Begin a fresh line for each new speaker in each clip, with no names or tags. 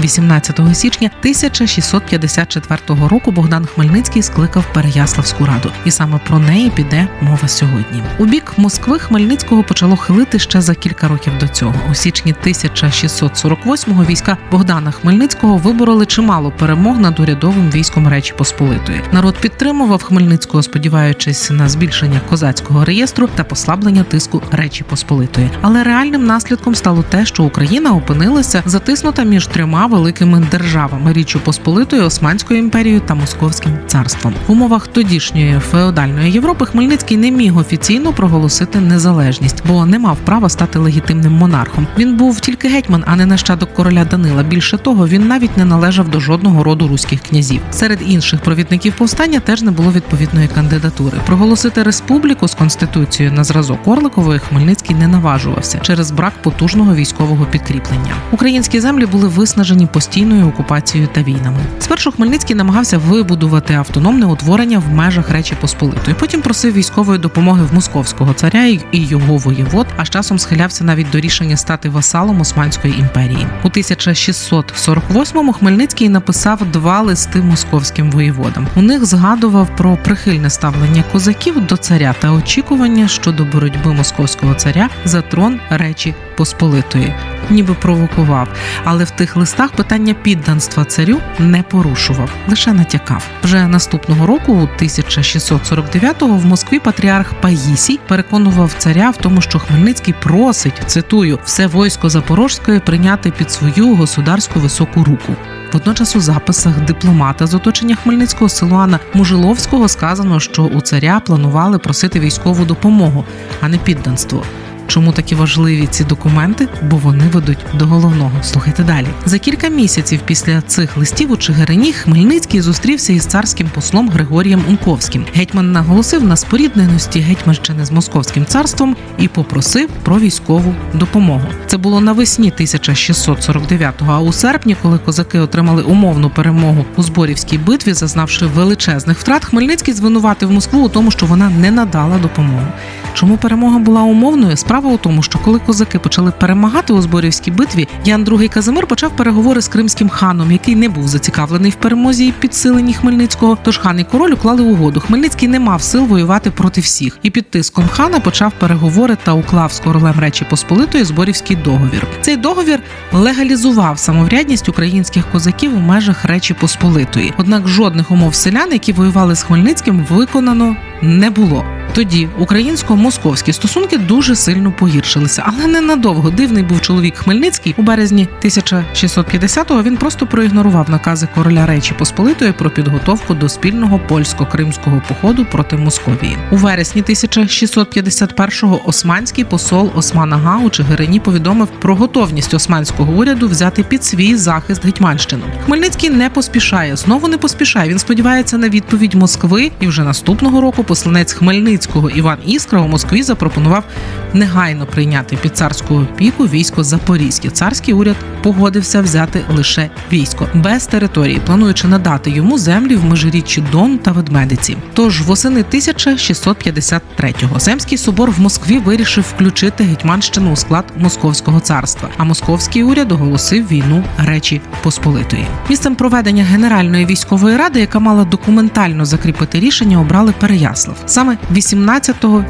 18 січня 1654 року Богдан Хмельницький скликав Переяславську раду, і саме про неї піде мова сьогодні. У бік Москви Хмельницького почало хилити ще за кілька років до цього. У січні 1648-го війська Богдана Хмельницького вибороли чимало перемог над урядовим військом Речі Посполитої. Народ підтримував Хмельницького, сподіваючись на збільшення козацького реєстру та послаблення тиску Речі Посполитої. Але реальним наслідком стало те, що Україна опинилася затиснута між трьома великими державами Річчю Посполитою, Османською імперією та Московським царством. В умовах тодішньої феодальної Європи Хмельницький не міг офіційно проголосити незалежність, бо не мав права стати легітимним монархом. Він був тільки гетьман, а не нащадок короля Данила. Більше того, він навіть не належав до жодного роду руських князів. Серед інших провідників повстання теж не було відповідної кандидатури. Проголосити республіку з конституцією на зразок Орликової Хмельницький не наважувався через брак потужного військового підкріплення. Українські землі були виснажені постійною окупацією та війнами. Спершу Хмельницький намагався вибудувати автономне утворення в межах Речі Посполитої. Потім просив військової допомоги в московського царя і його воєвод, а з часом схилявся навіть до рішення стати васалом Османської імперії. У 1648-му Хмельницький написав два листи московським воєводам. У них згадував про прихильне ставлення козаків до царя та очікування щодо боротьби московського царя за трон Речі Посполитої, ніби провокував. Але в тих листах питання підданства царю не порушував, лише натякав. Вже наступного року, у 1649-го, в Москві патріарх Паїсій переконував царя в тому, що Хмельницький просить цитую все войсько Запорожської прийняти під свою государську високу руку. Водночас у записах дипломата з оточення Хмельницького Силуана Мужиловського сказано, що у царя планували просити військову допомогу, а не підданство. Чому такі важливі ці документи? Бо вони ведуть до головного. Слухайте далі. За кілька місяців після цих листів у Чигирині Хмельницький зустрівся із царським послом Григорієм Унковським. Гетьман наголосив на спорідненості Гетьманщини з Московським царством і попросив про військову допомогу. Це було навесні 1649-го, А у серпні, коли козаки отримали умовну перемогу у Зборівській битві, зазнавши величезних втрат, Хмельницький звинуватив Москву у тому, що вона не надала допомогу. Чому перемога була умовною? Справа у тому, що коли козаки почали перемагати у Зборівській битві, Ян II Казимир почав переговори з кримським ханом, який не був зацікавлений в перемозі і підсиленні Хмельницького. Тож хан і король уклали угоду. Хмельницький не мав сил воювати проти всіх, і під тиском хана почав переговори та уклав з королем Речі Посполитої Зборівський договір. Цей договір легалізував самоврядність українських козаків у межах Речі Посполитої. Однак жодних умов селян, які воювали з Хмельницьким, виконано не було. Тоді українсько-московські стосунки дуже сильно погіршилися, але ненадовго дивний був чоловік Хмельницький. У березні 1650-го він просто проігнорував накази короля Речі Посполитої про підготовку до спільного польсько-кримського походу проти Московії. У вересні 1651-го османський посол Осман Ага у Чигирині повідомив про готовність османського уряду взяти під свій захист Гетьманщину. Хмельницький не поспішає, знову не поспішає. Він сподівається на відповідь Москви, і вже наступного року посланець Хмельницького Іван Іскра у Москві запропонував негайно прийняти під царську опіку військо Запорізьке. Царський уряд погодився взяти лише військо без території, плануючи надати йому землі в межиріччі Дон та Ведмедиці. Тож восени 1653-го Земський собор в Москві вирішив включити Гетьманщину у склад Московського царства, а московський уряд оголосив війну Речі Посполитої. Місцем проведення Генеральної військової ради, яка мала документально закріпити рішення, обрали Переяслав саме 18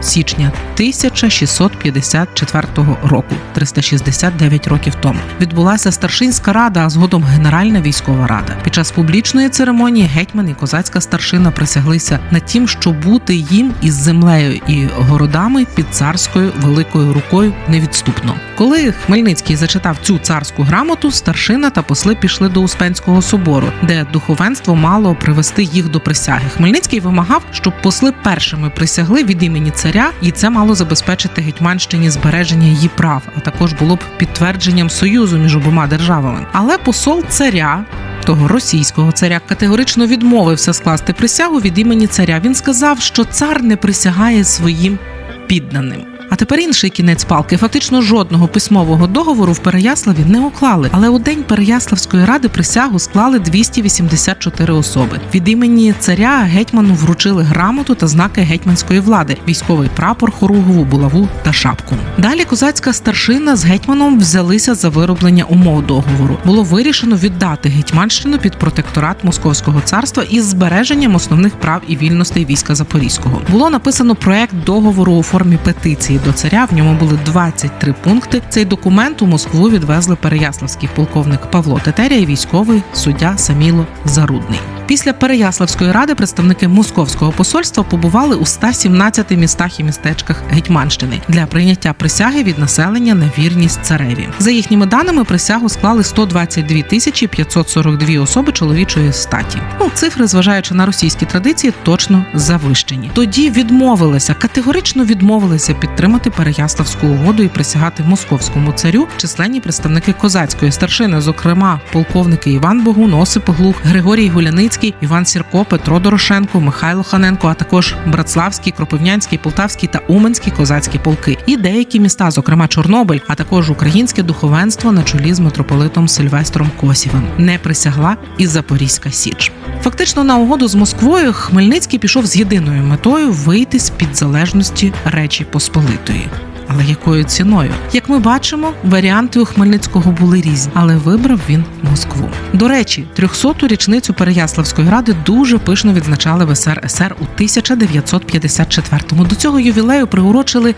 січня 1654 року, 369 років тому. Відбулася старшинська рада, а згодом Генеральна військова рада. Під час публічної церемонії гетьман і козацька старшина присяглися на тім, що бути їм із землею і городами під царською великою рукою невідступно. Коли Хмельницький зачитав цю царську грамоту, старшина та посли пішли до Успенського собору, де духовенство мало привести їх до присяги. Хмельницький вимагав, щоб посли першими присягли від імені царя, і це мало забезпечити Гетьманщині збереження її прав, а також було б підтвердженням союзу між обома державами. Але посол царя. Того російського царя категорично відмовився скласти присягу від імені царя. Він сказав, що цар не присягає своїм підданим. А тепер інший кінець палки. Фактично жодного письмового договору в Переяславі не уклали. Але у день Переяславської ради присягу склали 284 особи. Від імені царя гетьману вручили грамоту та знаки гетьманської влади, військовий прапор, хоругову булаву та шапку. Далі козацька старшина з гетьманом взялися за вироблення умов договору. Було вирішено віддати Гетьманщину під протекторат Московського царства із збереженням основних прав і вільностей війська Запорізького. Було написано проект договору у формі петиції до царя. В ньому були 23 пункти. Цей документ у Москву відвезли переяславський полковник Павло Тетеря і військовий суддя Саміло Зарудний. Після Переяславської ради представники московського посольства побували у 117 містах і містечках Гетьманщини для прийняття присяги від населення на вірність цареві. За їхніми даними, присягу склали 122 тисячі 542 особи чоловічої статі. Ну, цифри, зважаючи на російські традиції, точно завищені. Тоді відмовилися, категорично відмовилися підтримати Переяславську угоду і присягати московському царю численні представники козацької старшини, зокрема полковники Іван Богун, Осип Глух, Григорій Гуляницький, Іван Сірко, Петро Дорошенко, Михайло Ханенко, а також Братславський, Кропивнянський, Полтавський та Уманський козацькі полки, і деякі міста, зокрема Чорнобиль, а також українське духовенство на чолі з митрополитом Сильвестром Косівим, не присягла і Запорізька Січ. Фактично на угоду з Москвою Хмельницький пішов з єдиною метою вийти з під залежності Речі Посполитої. Але якою ціною? Як ми бачимо, варіанти у Хмельницького були різні, але вибрав він Москву. До речі, 300-ту річницю Переяславської ради дуже пишно відзначали в СРСР у 1954-му. До цього ювілею приурочили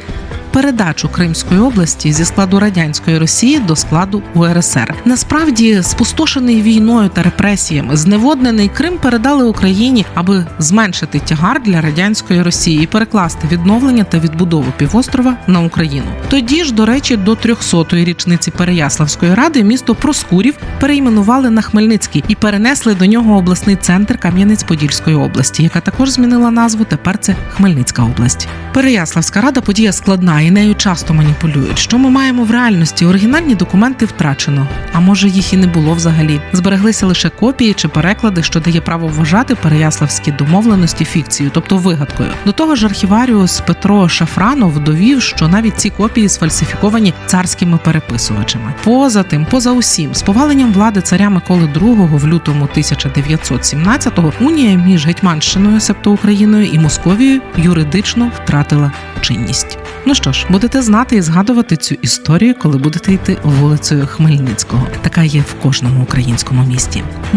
передачу Кримської області зі складу радянської Росії до складу УРСР. Насправді, спустошений війною та репресіями, зневоднений Крим передали Україні, аби зменшити тягар для радянської Росії і перекласти відновлення та відбудову півострова на Україну. Тоді ж, до речі, до 300-ї річниці Переяславської ради місто Проскурів перейменували на Хмельницький і перенесли до нього обласний центр Кам'янець-Подільської області, яка також змінила назву. Тепер це Хмельницька область. Переяславська рада подія складна і нею часто маніпулюють. Що ми маємо в реальності? Оригінальні документи втрачено, а може їх і не було взагалі. Збереглися лише копії чи переклади, що дає право вважати переяславські домовленості фікцією, тобто вигадкою. До того ж, архіваріус Петро Шафранов довів, що навіть ці копії сфальсифіковані царськими переписувачами. Поза тим, поза усім, з поваленням влади царя Миколи II в лютому 1917-го унія між Гетьманщиною, себто Україною і Московією юридично втратила чинність. Ну що ж, будете знати і згадувати цю історію, коли будете йти вулицею Хмельницького. Така є в кожному українському місті.